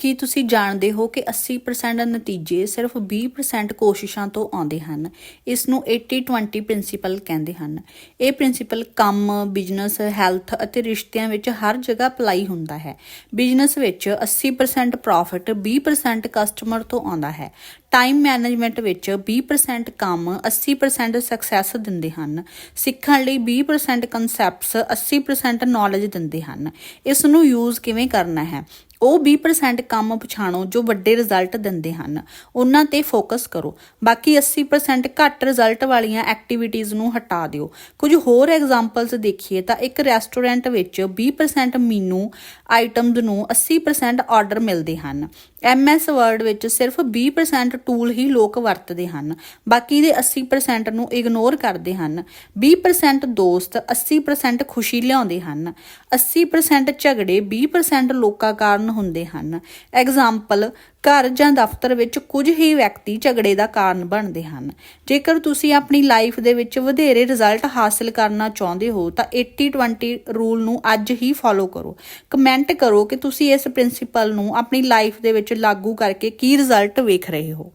ਕੀ ਤੁਸੀਂ ਜਾਣਦੇ ਹੋ ਕਿ 80% ਨਤੀਜੇ ਸਿਰਫ 20% ਕੋਸ਼ਿਸ਼ਾਂ ਤੋਂ ਆਉਂਦੇ ਹਨ? ਇਸ ਨੂੰ 80-20 ਪ੍ਰਿੰਸੀਪਲ ਕਹਿੰਦੇ ਹਨ। ਇਹ ਪ੍ਰਿੰਸੀਪਲ ਕੰਮ ਬਿਜ਼ਨਸ ਹੈਲਥ ਅਤੇ ਰਿਸ਼ਤਿਆਂ ਵਿੱਚ ਹਰ ਜਗ੍ਹਾ ਅਪਲਾਈ ਹੁੰਦਾ ਹੈ। ਬਿਜ਼ਨਸ ਵਿੱਚ 80% ਪ੍ਰੋਫਿਟ 20% ਕਸਟਮਰ ਤੋਂ ਆਉਂਦਾ ਹੈ। ਟਾਈਮ ਮੈਨੇਜਮੈਂਟ ਵਿੱਚ 20% ਕੰਮ 80% ਸਕਸੈਸ ਦਿੰਦੇ ਹਨ। ਸਿੱਖਣ ਲਈ 20% ਕਨਸੈਪਟਸ 80% ਨੌਲੇਜ ਦਿੰਦੇ ਹਨ। ਇਸ ਨੂੰ ਯੂਜ਼ ਕਿਵੇਂ ਕਰਨਾ ਹੈ? ਉਹ 20% ਕੰਮ ਪਛਾਣੋ ਜੋ ਵੱਡੇ ਰਿਜ਼ਲਟ ਦਿੰਦੇ ਹਨ। ਉਹਨਾਂ ਤੇ ਫੋਕਸ ਕਰੋ। ਬਾਕੀ 80% ਘੱਟ ਰਿਜ਼ਲਟ ਵਾਲੀਆਂ ਐਕਟੀਵਿਟੀਜ਼ ਨੂੰ ਹਟਾ ਦਿਓ। ਕੁਝ ਹੋਰ ਐਗਜ਼ਾਮਪਲਸ ਦੇਖੀਏ ਤਾਂ ਇੱਕ ਰੈਸਟੋਰੈਂਟ ਵਿੱਚ 20% ਮੀਨੂ ਆਈਟਮਸ ਨੂੰ 80% ਆਰਡਰ ਮਿਲਦੇ ਹਨ। MS ਵਰਡ ਵਿੱਚ ਸਿਰਫ 20% ਟੂਲ ਹੀ ਲੋਕ ਵਰਤਦੇ ਹਨ। ਬਾਕੀ ਦੇ 80% ਨੂੰ ਇਗਨੋਰ ਕਰਦੇ ਹਨ। 20% ਦੋਸਤ 80% ਖੁਸ਼ੀ ਲਿਆਉਂਦੇ ਹਨ। 80% ਝਗੜੇ 20% ਲੋਕਾਂ ਕਾਰਨ ਕਾਰਨ ਹੁੰਦੇ ਹਨ। ਐਗਜ਼ਾਮਪਲ ਘਰ ਜਾਂ ਦਫ਼ਤਰ ਵਿੱਚ ਕੁਝ ਹੀ ਵਿਅਕਤੀ ਝਗੜੇ ਦਾ ਕਾਰਨ ਬਣਦੇ ਹਨ। ਜੇਕਰ ਤੁਸੀਂ ਆਪਣੀ ਲਾਈਫ ਦੇ ਵਿੱਚ ਵਧੇਰੇ ਰਿਜ਼ਲਟ ਹਾਸਲ ਕਰਨਾ ਚਾਹੁੰਦੇ ਹੋ, ਤਾਂ 80-20 ਰੂਲ ਨੂੰ ਅੱਜ ਹੀ ਫੋਲੋ ਕਰੋ। ਕਮੈਂਟ ਕਰੋ ਕਿ ਤੁਸੀਂ ਇਸ ਪ੍ਰਿੰਸੀਪਲ ਨੂੰ ਆਪਣੀ ਲਾਈਫ ਦੇ ਵਿੱਚ ਲਾਗੂ ਕਰਕੇ ਕੀ ਰਿਜ਼ਲਟ ਵੇਖ ਰਹੇ ਹੋ।